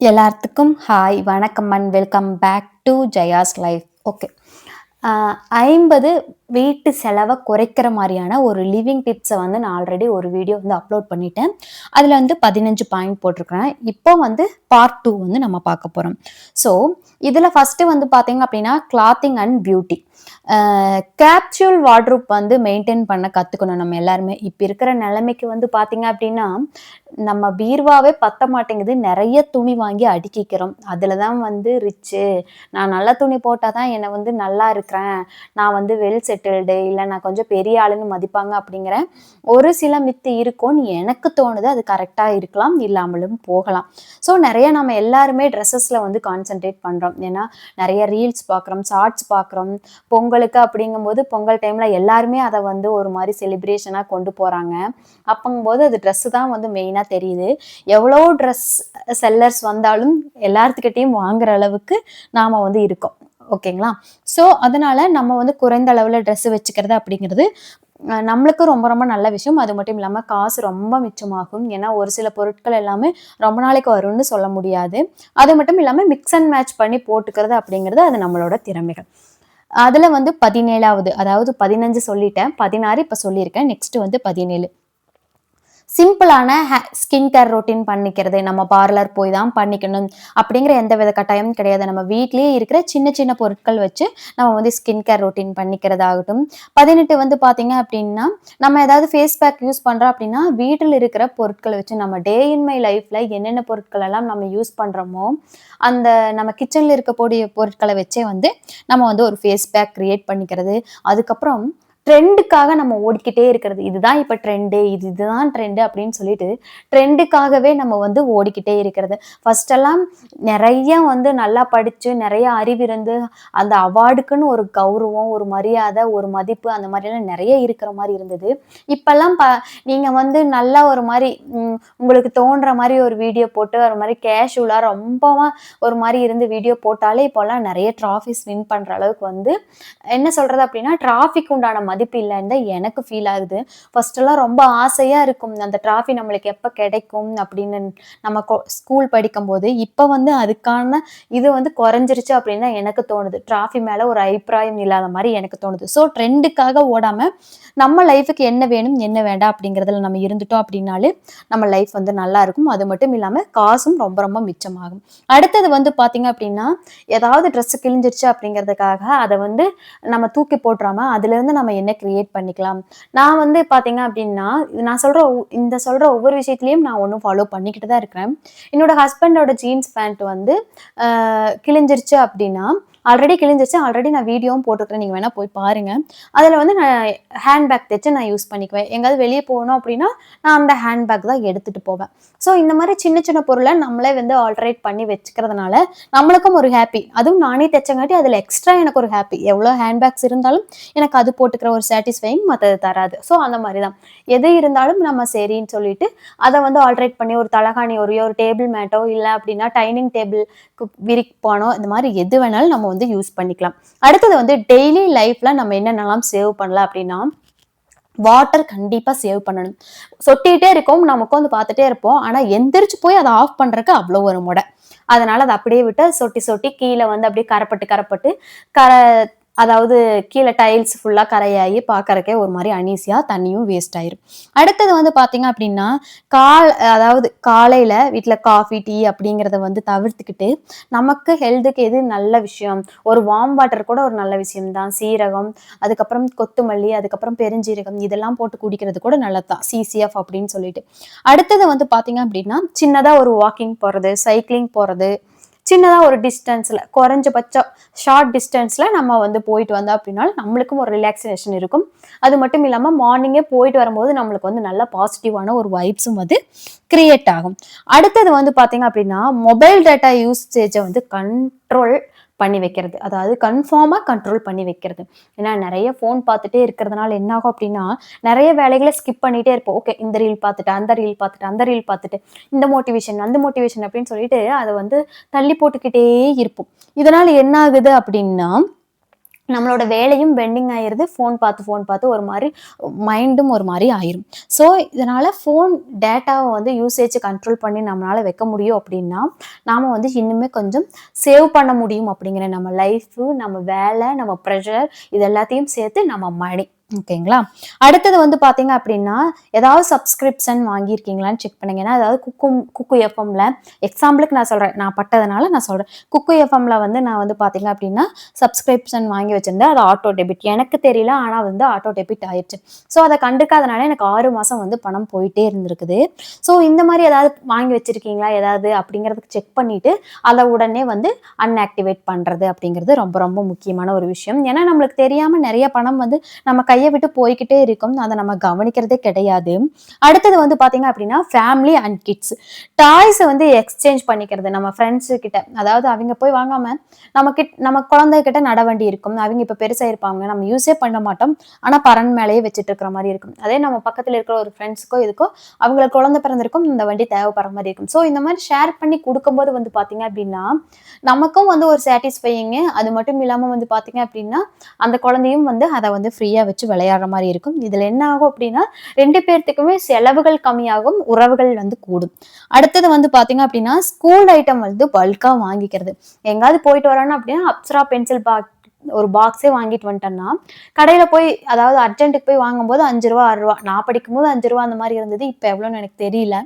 எல்லாத்துக்கும் ஹாய் வணக்கம் and welcome back to Jaya's life okay ஐம்பது வீட்டு செலவை குறைக்கிற மாதிரியான ஒரு லிவிங் டிப்ஸை வந்து நான் ஆல்ரெடி ஒரு வீடியோ வந்து அப்லோட் பண்ணிட்டேன். அதில் வந்து பதினஞ்சு பாயிண்ட் போட்டிருக்கிறேன். இப்போ வந்து பார்ட் டூ வந்து நம்ம பார்க்க போகிறோம் ஸோ இதில் ஃபஸ்ட்டு வந்து பார்த்தீங்க அப்படின்னா clothing and beauty capsule wardrobe வந்து மெயின்டைன் பண்ண கற்றுக்கணும் நம்ம எல்லாருமே. இப்போ இருக்கிற நிலைமைக்கு வந்து பார்த்தீங்க அப்படின்னா நம்ம பீர்வாவே பத்த மாட்டேங்குது. நிறைய துணி வாங்கி அடுக்கிக்கிறோம். அதில் தான் வந்து ரிச்சு நான் நல்ல துணி போட்டால் தான் என்னை வந்து நல்லா இருக்கிறேன். நான் வந்து வெல் செட் செட்டில்டு இல்லை நான் கொஞ்சம் பெரிய ஆளுன்னு மதிப்பாங்க அப்படிங்கிற ஒரு சில மித்து இருக்கும்னு எனக்கு தோணுது. அது கரெக்டாக இருக்கலாம் இல்லாமலும் போகலாம். ஸோ நிறைய நம்ம எல்லாருமே ட்ரெஸ்ஸஸில் வந்து கான்சென்ட்ரேட் பண்ணுறோம் ஏன்னா நிறைய ரீல்ஸ் பார்க்குறோம் ஷார்ட்ஸ் பார்க்குறோம் பொங்கலுக்கு அப்படிங்கும்போது பொங்கல் டைமில் எல்லாருமே அதை வந்து ஒரு மாதிரி செலிப்ரேஷனாக கொண்டு போகிறாங்க அப்பங்கும்போது அது ட்ரெஸ்ஸு தான் வந்து மெயினாக தெரியுது. எவ்வளோ ட்ரெஸ் செல்லர்ஸ் வந்தாலும் எல்லாத்துக்கிட்டேயும் வாங்குற அளவுக்கு நாம் வந்து இருக்கோம். ஓகேங்களா? ஸோ அதனால நம்ம வந்து குறைந்த அளவில் ட்ரெஸ் வச்சுக்கிறது அப்படிங்கிறது நம்மளுக்கு ரொம்ப ரொம்ப நல்ல விஷயம். அது மட்டும் இல்லாமல் காசு ரொம்ப மிச்சமாகும். ஏன்னா ஒரு சில பொருட்கள் எல்லாமே ரொம்ப நாளைக்கு வரும்னு சொல்ல முடியாது. அது மட்டும் இல்லாமல் மிக்ஸ் அண்ட் மேட்ச் பண்ணி போட்டுக்கிறது அப்படிங்கிறது அது நம்மளோட திறமைகள். அதில் வந்து பதினேழாவது அதாவது பதினஞ்சு சொல்லிட்டேன். பதினாறு இப்போ சொல்லியிருக்கேன். நெக்ஸ்ட் வந்து பதினேழு. சிம்பிளான ஸ்கின் கேர் ரொட்டீன் பண்ணிக்கிறது. நம்ம பார்லர் போய் தான் பண்ணிக்கணும். அப்படிங்கிற எந்த வித கட்டாயமும் கிடையாது. நம்ம வீட்லேயே இருக்கிற சின்ன சின்ன பொருட்கள் வச்சு நம்ம வந்து ஸ்கின் கேர் ரொட்டீன் பண்ணிக்கிறதாகட்டும். பதினெட்டு வந்து பார்த்தீங்க அப்படின்னா நம்ம ஏதாவது ஃபேஸ் பேக் யூஸ் பண்ணுறோம் அப்படின்னா வீட்டில் இருக்கிற பொருட்களை வச்சு நம்ம டே இன் மை லைஃப்பில் என்னென்ன பொருட்கள் எல்லாம் நம்ம யூஸ் பண்ணுறோமோ அந்த நம்ம கிச்சனில் இருக்கக்கூடிய பொருட்களை வச்சே வந்து நம்ம வந்து ஒரு ஃபேஸ் பேக் க்ரியேட் பண்ணிக்கிறது. அதுக்கப்புறம் ட்ரெண்டுக்காக நம்ம ஓடிக்கிட்டே இருக்கிறது. இதுதான் இப்போ ட்ரெண்டு இது இதுதான் ட்ரெண்டு அப்படின்னு சொல்லிட்டு ட்ரெண்டுக்காகவே நம்ம வந்து ஓடிக்கிட்டே இருக்கிறது. ஃபஸ்ட்டெல்லாம் நிறைய வந்து நல்லா படித்து நிறைய அறிவிருந்து அந்த அவார்டுக்குன்னு ஒரு கௌரவம் ஒரு மரியாதை ஒரு மதிப்பு அந்த மாதிரிலாம் நிறைய இருக்கிற மாதிரி இருந்தது. இப்போல்லாம் ப நீங்கள் வந்து நல்லா ஒரு மாதிரி உங்களுக்கு தோன்ற மாதிரி ஒரு வீடியோ போட்டு ஒரு மாதிரி கேஷுவலாக ரொம்பவும் ஒரு மாதிரி இருந்து வீடியோ போட்டாலே இப்போல்லாம் நிறைய ட்ராஃபிஸ் வின் பண்ணுற அளவுக்கு வந்து என்ன சொல்கிறது அப்படின்னா ட்ராஃபிக் உண்டான மதிப்பு இல்லைன்னு தான் எனக்கு ஃபீல் ஆகுது. ஃபஸ்ட்டெல்லாம் ரொம்ப ஆசையாக இருக்கும். அந்த ட்ராஃபி நம்மளுக்கு எப்போ கிடைக்கும் அப்படின்னு நம்ம ஸ்கூல் படிக்கும்போது. இப்போ வந்து அதுக்கான இது வந்து குறைஞ்சிருச்சு அப்படின்னு தான் எனக்கு தோணுது. ட்ராஃபி மேலே ஒரு அபிப்பிராயம் இல்லாத மாதிரி எனக்கு தோணுது. ஸோ ட்ரெண்டுக்காக ஓடாமல் நம்ம லைஃபுக்கு என்ன வேணும் என்ன வேண்டாம் அப்படிங்கிறதுல நம்ம இருந்துட்டோம் அப்படின்னாலே நம்ம லைஃப் வந்து நல்லா இருக்கும். அது மட்டும் இல்லாமல் காசும் ரொம்ப ரொம்ப மிச்சமாகும். அடுத்தது வந்து பார்த்தீங்க அப்படின்னா ஏதாவது ட்ரெஸ் கிழிஞ்சிருச்சு அப்படிங்கிறதுக்காக அதை வந்து நம்ம தூக்கி போட்டுறாம அதுலேருந்து நம்ம என்ன கிரியேட் பண்ணிக்கலாம். நான் வந்து பார்த்தீங்க அப்படின்னா நான் சொல்கிற இந்த சொல்கிற ஒவ்வொரு விஷயத்துலையும் நான் ஒன்றும் ஃபாலோ பண்ணிக்கிட்டு தான் இருக்கிறேன் என்னோட ஹஸ்பண்டோட ஜீன்ஸ் பேண்ட் வந்து கிழிஞ்சிருச்சு அப்படின்னா ஆல்ரெடி கிழிஞ்சிச்சு ஆல்ரெடி நான் வீடியோவும் போட்டுக்கிறேன் நீங்கள் வேணால் போய் பாருங்கள் அதில் வந்து நான் ஹேண்ட்பேக் தைச்சு நான் யூஸ் பண்ணிக்குவேன். எங்கேயாவது வெளியே போகணும் அப்படின்னா நான் அந்த ஹேண்ட்பேக் தான் எடுத்துகிட்டு போவேன். ஸோ இந்த மாதிரி சின்ன சின்ன பொருளை நம்மளே வந்து ஆல்ட்ரேட் பண்ணி வச்சுக்கிறதுனால நம்மளுக்கும் ஒரு ஹாப்பி அதுவும் நானே தைச்சங்காட்டி அதில் எக்ஸ்ட்ரா எனக்கு ஒரு ஹாப்பி எவ்வளோ ஹேண்ட்பேக்ஸ் இருந்தாலும் எனக்கு அது போட்டுக்கிற ஒரு சாட்டிஸ்ஃபைங் மற்றது தராது. ஸோ அந்த மாதிரி தான் எது இருந்தாலும் நம்ம சரின்னு சொல்லிட்டு அதை வந்து ஆல்ட்ரேட் பண்ணி ஒரு தலகாணி ஒரு ஒரு டேபிள் மேட்டோ இல்லை அப்படின்னா டைனிங் டேபிள் விரிப்பானோ இந்த மாதிரி எது வேணாலும் நம்ம வந்து யூஸ் பண்ணிக்கலாம். அடுத்தது வந்து டெய்லி லைஃப்ல நம்ம என்னென்னலாம் சேவ் பண்ணலாம் அப்படின்னா வாட்டர் கண்டிப்பாக சேவ் பண்ணணும். சொட்டிகிட்டே இருக்கோம் நம்ம உட்காந்து பார்த்துட்டே இருப்போம் ஆனால் எந்திரிச்சு போய் அதை ஆஃப் பண்ணுறக்கு அவ்வளோ ஒரு முடை. அதனால அதை அப்படியே விட்டு சொட்டி சொட்டி கீழே வந்து அப்படியே கரப்பட்டு கரப்பட்டு கர அதாவது கீழே டைல்ஸ் ஃபுல்லாக கரையாகி பார்க்கறக்கே ஒரு மாதிரி அனீசியாக தண்ணியும் வேஸ்ட் ஆயிரும். அடுத்தது வந்து பார்த்தீங்க அப்படின்னா கால் அதாவது காலையில் வீட்டில் காஃபி டீ அப்படிங்கிறத வந்து தவிர்த்துக்கிட்டு நமக்கு ஹெல்த்துக்கு எது நல்ல விஷயம்? ஒரு வார்ம் வாட்டர் கூட ஒரு நல்ல விஷயம் தான் சீரகம் அதுக்கப்புறம் கொத்துமல்லி அதுக்கப்புறம் பெருஞ்சீரகம் இதெல்லாம் போட்டு குடிக்கிறது கூட நல்லது தான் சிசிஎஃப் அப்படின்னு சொல்லிட்டு. அடுத்தது வந்து பார்த்தீங்க அப்படின்னா சின்னதாக ஒரு வாக்கிங் போகிறது சைக்கிளிங் போகிறது சின்னதாக ஒரு டிஸ்டன்ஸில் குறைஞ்சபட்சம் ஷார்ட் டிஸ்டன்ஸில் நம்ம வந்து போயிட்டு வந்தோம் அப்படின்னா நம்மளுக்கும் ஒரு ரிலாக்ஸேஷன் இருக்கும். அது மட்டும் இல்லாமல் மார்னிங்கே போயிட்டு வரும்போது நம்மளுக்கு வந்து நல்ல பாசிட்டிவான ஒரு வைப்ஸும் வந்து கிரியேட் ஆகும். அடுத்தது வந்து பார்த்தீங்க அப்படின்னா மொபைல் டேட்டா யூசேஜை வந்து கண்ட்ரோல் பண்ணி வைக்கிறது. அதாவது கன்ஃபார்மாக கண்ட்ரோல் பண்ணி வைக்கிறது. ஏன்னா நிறைய ஃபோன் பார்த்துட்டே இருக்கிறதுனால என்னாகும் அப்படின்னா நிறைய வேலைகளை ஸ்கிப் பண்ணிகிட்டே இருப்போம். ஓகே இந்த ரீல் பார்த்துட்டு அந்த ரீல் பார்த்துட்டு அந்த ரீல் பார்த்துட்டு இந்த மோட்டிவேஷன் அந்த மோட்டிவேஷன் அப்படின்னு சொல்லிட்டு அதை வந்து தள்ளி போட்டுக்கிட்டே இருப்போம். இதனால் என்ன ஆகுது அப்படின்னா நம்மளோட வேலையும் பெண்டிங் ஆயிடுது ஃபோன் பார்த்து ஃபோன் பார்த்து ஒரு மாதிரி மைண்டும் ஒரு மாதிரி ஆயிரும். ஸோ இதனால் ஃபோன் டேட்டாவை வந்து யூசேஜ் கண்ட்ரோல் பண்ணி நம்மளால் வைக்க முடியும் அப்படின்னா நாம் வந்து இன்னுமே கொஞ்சம் சேவ் பண்ண முடியும் அப்படிங்கிற நம்ம லைஃபு நம்ம வேலை நம்ம ப்ரெஷர் இது எல்லாத்தையும் சேர்த்து நம்ம மணி ஓகேங்களா? அடுத்தது வந்து பார்த்தீங்க அப்படின்னா ஏதாவது சப்ஸ்கிரிப்ஷன் வாங்கியிருக்கீங்களான்னு செக் பண்ணுங்க. ஏன்னா அதாவது குக்கு குக்கு எஃப்எம்ல எக்ஸாம்பிளுக்கு நான் சொல்கிறேன் நான் பட்டதுனால நான் சொல்கிறேன் குக்கு எஃப்எம்ல வந்து நான் வந்து பார்த்தீங்க அப்படின்னா சப்ஸ்கிரிப்ஷன் வாங்கி வச்சிருந்தேன். அது ஆட்டோ டெபிட் எனக்கு தெரியல ஆனால் வந்து ஆட்டோ டெபிட் ஆயிடுச்சு. ஸோ அதை கண்டுக்காதனால எனக்கு ஆறு மாதம் வந்து பணம் போயிட்டே இருந்திருக்குது. ஸோ இந்த மாதிரி ஏதாவது வாங்கி வச்சிருக்கீங்களா? ஏதாவது அப்படிங்கிறதுக்கு செக் பண்ணிட்டு அதை உடனே வந்து அன்ஆக்டிவேட் பண்ணுறது அப்படிங்கிறது ரொம்ப ரொம்ப முக்கியமான ஒரு விஷயம். ஏன்னா நம்மளுக்கு தெரியாமல் நிறைய பணம் வந்து நம்ம கை கையை விட்டு போய்கிட்டே இருக்கும். அதை நம்ம கவனிக்கிறதே கிடையாது. அடுத்தது வந்து பார்த்தீங்க அப்படின்னா ஃபேமிலி அண்ட் கிட்ஸ் டாய்ஸை வந்து எக்ஸ்சேஞ்ச் பண்ணிக்கிறது. நம்ம ஃப்ரெண்ட்ஸு கிட்ட. அதாவது அவங்க போய் வாங்காம நம்ம கிட்ட நம்ம குழந்தை கிட்ட நட வண்டி இருக்கும். அவங்க இப்போ பெருசாக இருப்பாங்க. நம்ம யூஸே பண்ண மாட்டோம். ஆனால் பரன் மேலேயே வச்சுட்டு இருக்கிற மாதிரி இருக்கும். அதே நம்ம பக்கத்தில் இருக்கிற ஒரு ஃப்ரெண்ட்ஸுக்கோ இதுக்கோ அவங்களுக்கு குழந்தை பிறந்திருக்கும். இந்த வண்டி தேவைப்படுற மாதிரி இருக்கும். ஸோ இந்த மாதிரி ஷேர் பண்ணி கொடுக்கும்போது வந்து பார்த்தீங்க அப்படின்னா நமக்கும் வந்து ஒரு சாட்டிஸ்ஃபையிங்கு அது மட்டும் இல்லாமல் வந்து பார்த்தீங்க அப்படின்னா அந்த குழந்தையும் வந்து அதை வந்து ஃப்ரீயாக வச்சு விளையாடுற மாதிரி இருக்கும். இதில் என்ன ஆகும் அப்படின்னா ரெண்டு பேர்த்துக்குமே செலவுகள் கம்மியாகும் உறவுகள் வந்து கூடும். அடுத்தது வந்து பார்த்தீங்க அப்படின்னா ஸ்கூல் ஐட்டம் வந்து பல்காக வாங்கிக்கிறது. எங்காவது போயிட்டு வரணும் அப்படின்னா அப்சரா பென்சில் பாக் ஒரு பாக்ஸே வாங்கிட்டு வந்துட்டேன்னா கடையில் போய் அதாவது அர்ஜென்ட்டுக்கு போய் வாங்கும்போது அஞ்சு ரூபா ஆறு ரூபா நான் படிக்கும்போது அஞ்சு ரூபா அந்த மாதிரி இருந்தது இப்போ எவ்வளோன்னு எனக்கு தெரியல.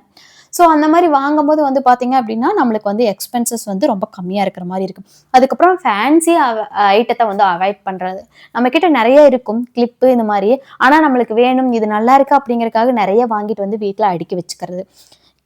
ஸோ அந்த மாதிரி வாங்கும்போது வந்து பார்த்தீங்க அப்படின்னா நம்மளுக்கு வந்து எக்ஸ்பென்சஸ் வந்து ரொம்ப கம்மியாக இருக்கிற மாதிரி இருக்கும். அதுக்கப்புறம் ஃபேன்சி ஐட்டத்தை வந்து அவாய்ட் பண்ணுறது நம்மக்கிட்ட நிறைய இருக்கும் கிளிப்பு இந்த மாதிரி ஆனால் நம்மளுக்கு வேணும் இது நல்லா இருக்கா அப்படிங்கிறதுக்காக நிறைய வாங்கிட்டு வந்து வீட்டில் அடுக்கி வச்சுக்கிறது.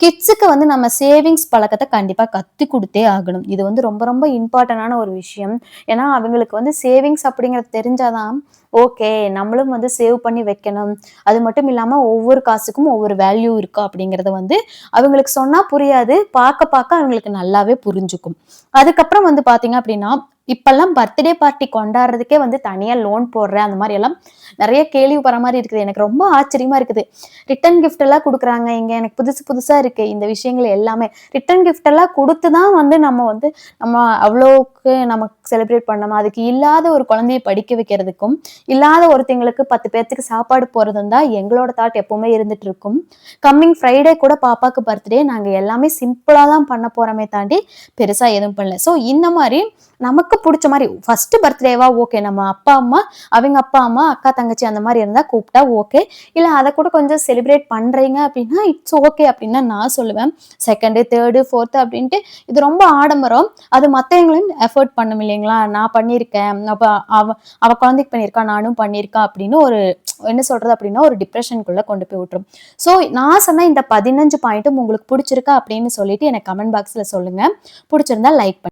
கிட்ஸுக்கு வந்து நம்ம சேவிங்ஸ் பழக்கத்தை கண்டிப்பாக கற்றுக் கொடுத்தே ஆகணும். இது வந்து ரொம்ப ரொம்ப இம்பார்ட்டண்டான ஒரு விஷயம். ஏன்னா அவங்களுக்கு வந்து சேவிங்ஸ் அப்படிங்கிறது தெரிஞ்சாதான் ஓகே நம்மளும் வந்து சேவ் பண்ணி வைக்கணும். அது மட்டும் இல்லாமல் ஒவ்வொரு காசுக்கும் ஒவ்வொரு வேல்யூ இருக்கா அப்படிங்கிறத வந்து அவங்களுக்கு சொன்னால் புரியாது. பார்க்க பார்க்க அவங்களுக்கு நல்லாவே புரிஞ்சுக்கும். அதுக்கப்புறம் வந்து பார்த்தீங்க அப்படின்னா இப்பெல்லாம் பர்த்டே பார்ட்டி கொண்டாடுறதுக்கே வந்து தனியாக லோன் போடுறேன் அந்த மாதிரி எல்லாம் நிறைய கேள்வி வர மாதிரி இருக்குது. எனக்கு ரொம்ப ஆச்சரியமா இருக்குது. ரிட்டன் கிஃப்ட் எல்லாம் கொடுக்குறாங்க இங்க. எனக்கு புதுசு புதுசா இருக்கு இந்த விஷயங்கள் எல்லாமே. ரிட்டன் கிஃப்ட் எல்லாம் கொடுத்து தான் வந்து நம்ம வந்து நம்ம அவ்வளோக்கு நம்ம செலிப்ரேட் பண்ணணும் அதுக்கு இல்லாத ஒரு குழந்தைய படிக்க வைக்கிறதுக்கும் இல்லாத ஒருத்தங்களுக்கு பத்து பேர்த்துக்கு சாப்பாடு போறதும் தான் எங்களோட தாட் எப்பவுமே இருந்துட்டு இருக்கும். கம்மிங் ஃப்ரைடே கூட பாப்பாக்கு பர்த்டே நாங்க எல்லாமே சிம்பிளா தான் பண்ண போகிறோமே தாண்டி பெருசா எதுவும் பண்ணல. ஸோ இந்த மாதிரி நமக்கு பிடிச்ச மாதிரி ஃபர்ஸ்ட் பர்த்டேவா ஓகே நம்ம அப்பா அம்மா அவங்க அப்பா அம்மா அக்கா தங்கச்சி அந்த மாதிரி இருந்தால் கூப்பிட்டா ஓகே இல்லை அதை கூட கொஞ்சம் செலிப்ரேட் பண்ணுறீங்க அப்படின்னா இட்ஸ் ஓகே அப்படின்னு நான் சொல்லுவேன். செகண்டு தேர்டு ஃபோர்த்து அப்படின்ட்டு இது ரொம்ப ஆடம்பரம். அது மற்றவங்களும் எஃபர்ட் பண்ணும் இல்லைங்களா? நான் பண்ணியிருக்கேன். அப்போ அவ அவ குழந்தைக்கு பண்ணியிருக்கா நானும் பண்ணியிருக்கேன் அப்படின்னு ஒரு என்ன சொல்றது அப்படின்னா ஒரு டிப்ரெஷனுக்குள்ளே கொண்டு போய் விட்டுரும். ஸோ நான் சொன்ன இந்த பதினஞ்சு பாயிண்ட்டும் உங்களுக்கு பிடிச்சிருக்கா அப்படின்னு சொல்லிட்டு எனக்கு கமெண்ட் பாக்ஸில் சொல்லுங்கள் பிடிச்சிருந்தா லைக் பண்ணி